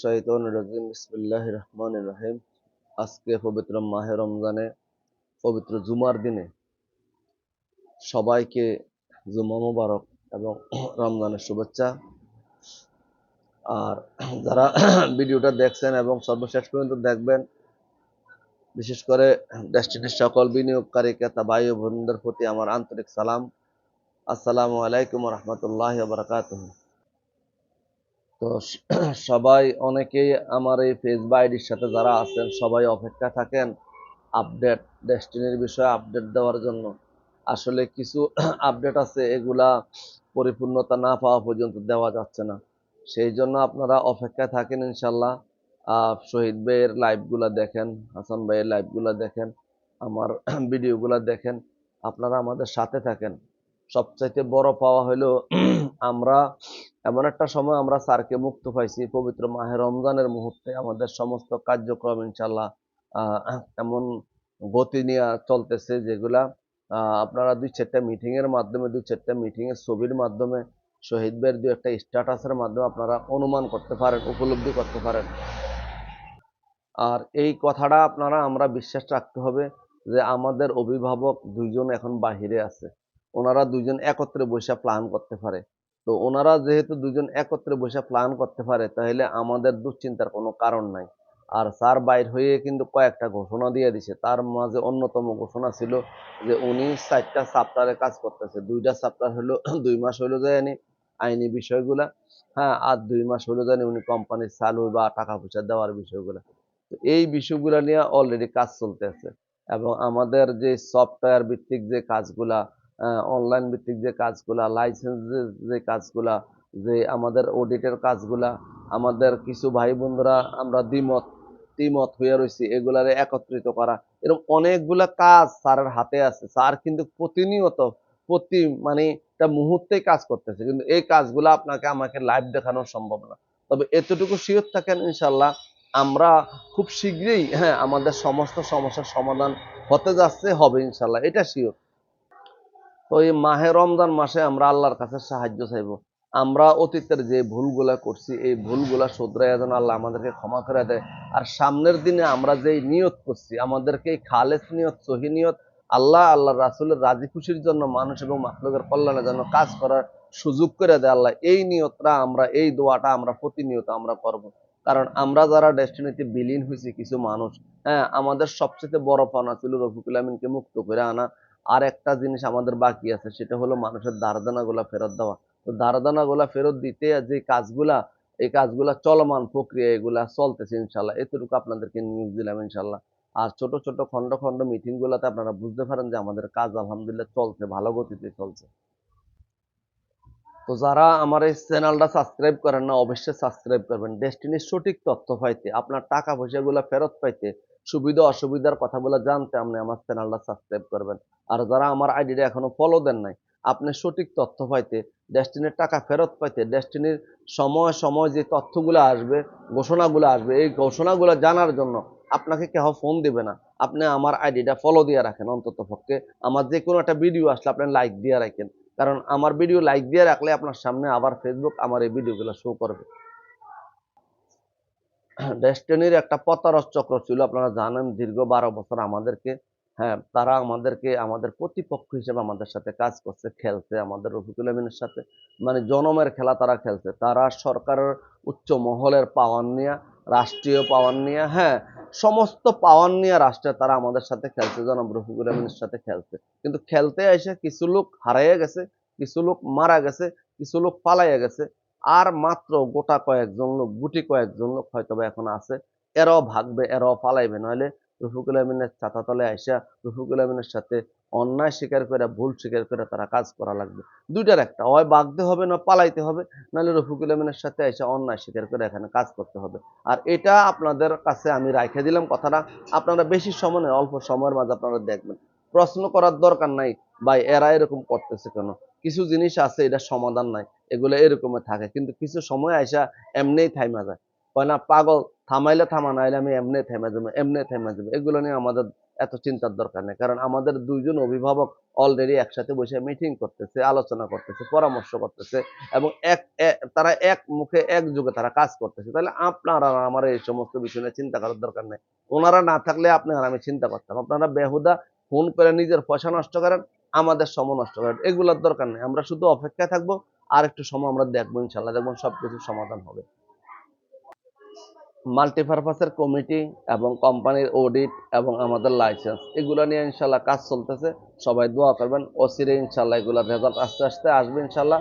শাইতানির রাজিম, বিসমিল্লাহির রহমানির রহিম। আজকে পবিত্র মাহে রমজানে, পবিত্র জুমার দিনে সবাইকে জুমা মোবারক এবং রমজানের শুভেচ্ছা। আর যারা ভিডিওটা দেখছেন এবং সর্বশেষ পর্যন্ত দেখবেন, বিশেষ করে ডেস্টিনির সকল বিনিয়োগকারী ক্রেতা, ভাই বোনদের প্রতি আমার আন্তরিক সালাম। আসসালামু আলাইকুম রহমতুল্লাহ তো সবাই অনেকেই আমার এই ফেসবুক আইডির সাথে যারা আছেন, সবাই অপেক্ষা থাকেন আপডেট ডেস্টিনির বিষয়ে আপডেট দেওয়ার জন্য। আসলে কিছু আপডেট আছে, এগুলা পরিপূর্ণতা না পাওয়া পর্যন্ত দেওয়া যাচ্ছে না। সেই জন্য আপনারা অপেক্ষায় থাকেন ইনশাল্লাহ শহীদ ভাইয়ের লাইভগুলা দেখেন, হাসান ভাইয়ের লাইভগুলা দেখেন, আমার ভিডিওগুলা দেখেন, আপনারা আমাদের সাথে থাকেন। সবচাইতে বড় পাওয়া হলো আমরা এমন একটা সময় আমরা স্যারকে মুক্ত পাইছি, পবিত্র মাহে রমজানের মুহূর্তে আমাদের সমস্ত কার্যক্রম ইনশাল্লাহ এমন গতি নিয়ে চলতেছে যেগুলা আপনারা দুই চারটা মিটিং এর মাধ্যমে, দুই চারটা মিটিং এর ছবির মাধ্যমে, শহীদ ভাইয়ের দুই একটা স্ট্যাটাসের মাধ্যমে আপনারা অনুমান করতে পারেন, উপলব্ধি করতে পারেন। আর এই কথাটা আপনারা, আমরা বিশ্বাস রাখতে হবে যে আমাদের অভিভাবক দুইজন এখন বাহিরে আছে। ওনারা দুইজন একত্রে বসে প্ল্যান করতে পারে। তো ওনারা যেহেতু দুজন একত্রে বসে প্ল্যান করতে পারে, তাহলে আমাদের দুশ্চিন্তার কোনো কারণ নাই। আর স্যার বাইর হয়ে কিন্তু কয়েকটা ঘোষণা দিয়ে দিছে। তার মাঝে অন্যতম ঘোষণা ছিল যে উনি চারটা সাপ্তাহে কাজ করতেছে। দুইটা সপ্তাহ হলো, দুই মাস হলো যায়নি আইনি বিষয়গুলা হ্যাঁ আর দুই মাস হলো জানি উনি কোম্পানির চালু বা টাকা পয়সা দেওয়ার বিষয়গুলা। তো এই বিষয়গুলা নিয়ে অলরেডি কাজ চলতেছে। এবং আমাদের যে সফটওয়্যার ভিত্তিক যে কাজগুলা অনলাইন ভিত্তিক যে কাজগুলা লাইসেন্স যে কাজগুলা, যে আমাদের অডিটের কাজগুলা, আমাদের কিছু ভাই বন্ধুরা আমরা দ্বিমত দ্বিমত হয়ে রয়েছি এগুলারে একত্রিত করা। এরকম অনেকগুলা কাজ স্যারের হাতে আছে। স্যার কিন্তু প্রতিনিয়ত প্রতি মানে একটা মুহূর্তে কাজ করতেছে। কিন্তু এই কাজগুলো আপনাকে আমাকে লাইভ দেখানো সম্ভব না। তবে এতটুকু শিওর থাকেন ইনশাল্লাহ আমরা খুব শীঘ্রই হ্যাঁ আমাদের সমস্ত সমস্যার সমাধান হতে যাচ্ছে, হবে ইনশাল্লাহ এটা শিওর তো এই মাহে রমজান মাসে আমরা আল্লাহর কাছে সাহায্য চাইব। আমরা অতীতের যে ভুলগুলা করছি, এই ভুলগুলা শুধরাইয়া যেন আল্লাহ আমাদেরকে ক্ষমা করে দেয়। আর সামনের দিনে আমরা যেই নিয়ত করছি, আমাদেরকে এই খালেস নিয়ত, সহি নিয়ত, আল্লাহ আল্লাহ রাসুলের রাজি খুশির জন্য মানুষ এবং মাখলুকের কল্যাণের জন্য কাজ করার সুযোগ করে দেয় আল্লাহ। এই নিয়তটা আমরা, এই দোয়াটা আমরা প্রতিনিয়ত আমরা করব। কারণ আমরা যারা ডেস্টিনিতে বিলীন হয়েছি, কিছু মানুষ হ্যাঁ আমাদের সবচেয়ে বড় পাওনা ছিল রফিকুল আমিনকে মুক্ত করে আনা। আর একটা জিনিস আমাদের বাকি আছে, সেটা হলো মানুষের দারদানা গুলা ফেরত দেওয়া। তো দারদানা গুলা ফেরত দিতে যে কাজগুলা, এই কাজগুলা চলমান প্রক্রিয়া এগুলা চলতেছে ইনশাল্লাহ। এতটুকু আপনাদেরকে নিউজ দিলাম ইনশাল্লাহ। আর ছোট ছোট খন্ড খন্ড মিটিং গুলাতে আপনারা বুঝতে পারেন যে আমাদের কাজ আলহামদুলিল্লাহ চলছে, ভালো গতিতে চলছে। তো যারা আমার এই চ্যানেলটা সাবস্ক্রাইব করেন না, অবশ্যই সাবস্ক্রাইব করবেন। ডেস্টিনির সঠিক তথ্য পাইতে, আপনার টাকা পয়সাগুলো ফেরত পাইতে, সুবিধা অসুবিধার কথাগুলো জানতে আপনি আমার চ্যানেলটা সাবস্ক্রাইব করবেন। আর যারা আমার আইডিটা এখনও ফলো দেন নাই, আপনি সঠিক তথ্য পাইতে ডেস্টিনির টাকা ফেরত পাইতে ডেস্টিনির সময় সময় যে তথ্যগুলো আসবে, ঘোষণাগুলো আসবে, এই ঘোষণাগুলো জানার জন্য আপনাকে কেউ ফোন দিবে না। আপনি আমার আইডিটা ফলো দিয়ে রাখেন অন্তত পক্ষে আমার যে কোনো একটা ভিডিও আসলে আপনি লাইক দিয়ে রাখেন। কারণ আমার ভিডিও লাইক দিয়ে রাখলে আপনার সামনে আবার ফেসবুক আমার এই ভিডিওগুলো শো করবে। ডেস্টিনির একটা প্রতারক চক্র ছিল, আপনারা জানেন, দীর্ঘ বারো বছর আমাদেরকে হ্যাঁ তারা আমাদেরকে, আমাদের প্রতিপক্ষ হিসেবে আমাদের সাথে কাজ করছে, খেলছে, আমাদের রফিকুল আমিনের সাথে মানে জনমের খেলা তারা খেলছে। তারা সরকারের উচ্চ মহলের পাওয়ার নিয়ে রাষ্ট্রীয় পাওয়ার নিয়ে হ্যাঁ সমস্ত পাওয়ার নিয়ে রাষ্ট্রে তারা আমাদের সাথে খেলছে, জনাব রফিকুল আমিনের সাথে খেলছে। কিন্তু খেলতে এসে কিছু লোক হারাইয়া গেছে, কিছু লোক মারা গেছে, কিছু লোক পালাইয়া গেছে। আর মাত্র গোটা কয়েকজন লোক, গুটি কয়েকজন লোক হয়তো এখন আছে। এরাও ভাগবে, এরাও পালাইবে। নইলে রফিকুল আমিনের ছাতাতলে আইসা রফিকুল আমিনের সাথে অন্যায় স্বীকার করে ভুল স্বীকার করে তারা কাজ করা লাগবে। দুইটার একটা, হয় বাগতে হবে না পালাইতে হবে, নাহলে রফিকুল আমিনের সাথে আইসা অন্যায় স্বীকার করে এখানে কাজ করতে হবে। আর এটা আপনাদের কাছে আমি রাখে দিলাম কথাটা, আপনারা বেশি সময় নয় অল্প সময়ের মাঝে আপনারা দেখবেন। প্রশ্ন করার দরকার নাই, ভাই এরা এরকম করতেছে কেন? কিছু জিনিস আছে, এটা সমাধান নাই, এগুলো এরকম থাকে, কিন্তু কিছু সময় আইসা এমনিই থাইমা যায়। কয় না, পাগল থামাইলে থামা নাইলে আমি এমনি থেমে যাব, এমনি থেমে যাব। এগুলো নিয়ে আমাদের এত চিন্তার দরকার নেই। কারণ আমাদের দুইজন অভিভাবক অলরেডি একসাথে বসে মিটিং করতেছে, আলোচনা করতেছে, পরামর্শ করতেছে এবং এক তারা এক মুখে এক যুগে তারা কাজ করতেছে। তাহলে আপনারা আমার এই সমস্ত বিষয় নিয়ে চিন্তা করার দরকার নেই। ওনারা না থাকলে আপনি আর আমি চিন্তা করতাম। আপনারা বেহুদা, ফোন করে নিজের পয়সা নষ্ট করেন, আমাদের সময় নষ্ট করেন। এগুলোর দরকার নেই। আমরা শুধু অপেক্ষায় থাকব আর একটু সময় আমরা দেখব, ইনশাল্লাহ দেখব সবকিছু সমাধান হবে। মাল্টিপারপাসের কমিটি এবং কোম্পানির অডিট এবং আমাদের লাইসেন্স এগুলো নিয়ে ইনশাল্লাহ কাজ চলতেছে। সবাই দোয়া করবেন অচিরে ইনশাল্লাহ এগুলোর রেজাল্ট আস্তে আস্তে আসবে ইনশাল্লাহ।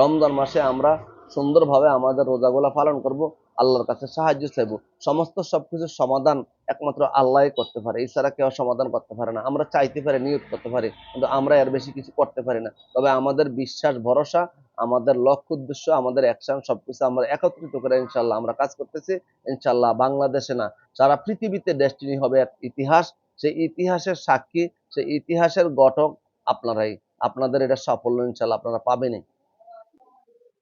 রমজান মাসে আমরা সুন্দরভাবে আমাদের রোজাগুলো পালন করব, আল্লাহর কাছে সাহায্য চাইব। সমস্ত সবকিছুর সমাধান একমাত্র আল্লাহ করতে পারে। এছাড়া কেউ সমাধান করতে পারে না। আমরা চাইতে পারি, নিয়োগ করতে পারি, কিন্তু আমরা এর বেশি কিছু করতে পারি না। তবে আমাদের বিশ্বাস, ভরসা আমাদের লক্ষ্য উদ্দেশ্য, আমাদের অ্যাকশন সবকিছু আমরা একত্রিত করে ইনশাল্লাহ আমরা কাজ করতেছি। ইনশাল্লাহ বাংলাদেশে না, সারা পৃথিবীতে ডেস্টিনি হবে এক ইতিহাস। সেই ইতিহাসের সাক্ষী, সেই ইতিহাসের ঘটক আপনারাই। আপনাদের এটা সাফল্য ইনশাল্লাহ আপনারা পাবেনই।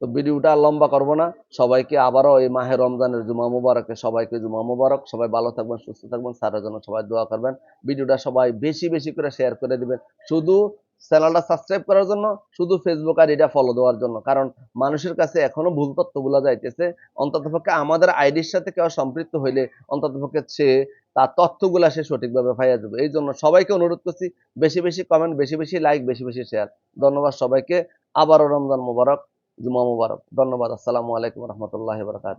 তো ভিডিওটা লম্বা করব না। সবাইকে আবারও এই মাহে রমজানের জুমা মুবারকে সবাইকে জুমা মুবারক। সবাই ভালো থাকবেন, সুস্থ থাকবেন স্যারের জন্য সবাই দোয়া করবেন। ভিডিওটা সবাই বেশি বেশি করে শেয়ার করে দিবেন। শুধু চ্যানেলটা সাবস্ক্রাইব করার জন্য শুধু ফেসবুক আর এটা ফলো দেওয়ার জন্য। কারণ মানুষের কাছে এখনও ভুল তথ্যগুলো যাইতেছে। অন্ততপক্ষে আমাদের আইডির সাথে কেউ সম্পৃক্ত হইলে অন্ততপক্ষে সে তার তথ্যগুলা সে সঠিকভাবে পাইয়া যাবে। এই জন্য সবাইকে অনুরোধ করছি, বেশি বেশি কমেন্ট বেশি বেশি লাইক বেশি বেশি শেয়ার ধন্যবাদ সবাইকে। আবারও রমজান মুবারক, জুমা মুবারক। ধন্যবাদ। আসসালামু আলাইকুম রহমতুল্লাহ বারকাত